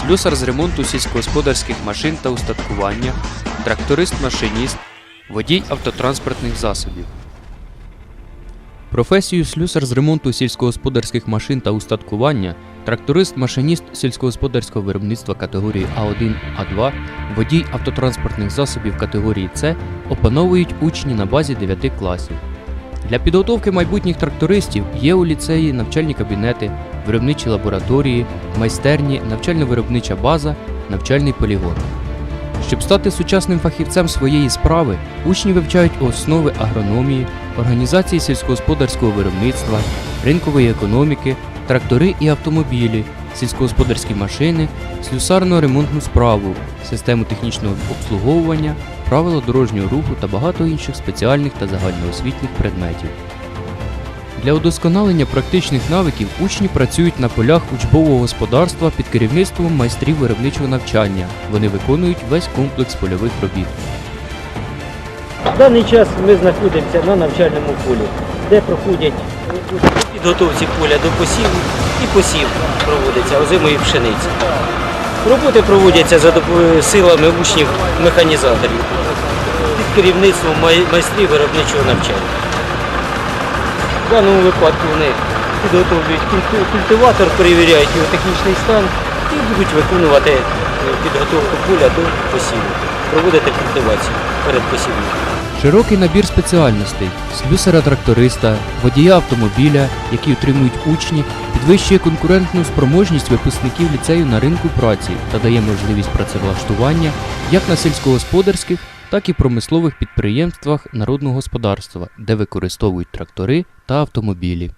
слюсар з ремонту сільськогосподарських машин та устаткування, тракторист-машиніст, водій автотранспортних засобів. Професію слюсар з ремонту сільськогосподарських машин та устаткування, тракторист-машиніст сільськогосподарського виробництва категорії А1, А2, водій автотранспортних засобів категорії С опановують учні на базі 9 класів. Для підготовки майбутніх трактористів є у ліцеї навчальні кабінети, виробничі лабораторії, майстерні, навчально-виробнича база, навчальний полігон. Щоб стати сучасним фахівцем своєї справи, учні вивчають основи агрономії, організації сільськогосподарського виробництва, ринкової економіки, трактори і автомобілі, сільськогосподарські машини, слюсарно-ремонтну справу, систему технічного обслуговування, правила дорожнього руху та багато інших спеціальних та загальноосвітніх предметів. Для удосконалення практичних навиків учні працюють на полях учбового господарства під керівництвом майстрів виробничого навчання. Вони виконують весь комплекс польових робіт. В даний час ми знаходимося на навчальному полі, де проходять підготовці поля до посіву і посів проводиться озимої пшениці. Роботи проводяться за силами учнів механізаторів під керівництвом майстрів виробничого навчання. В даному випадку вони підготовлюють культиватор, перевіряють його технічний стан і будуть виконувати е, підготовку поля до посіву, проводити культивацію перед посівом. Широкий набір спеціальностей слюсера-тракториста, водія автомобіля, які отримують учні, підвищує конкурентну спроможність випускників ліцею на ринку праці та дає можливість працевлаштування як на сільськогосподарських, так і промислових підприємствах народного господарства, де використовують трактори та автомобілі.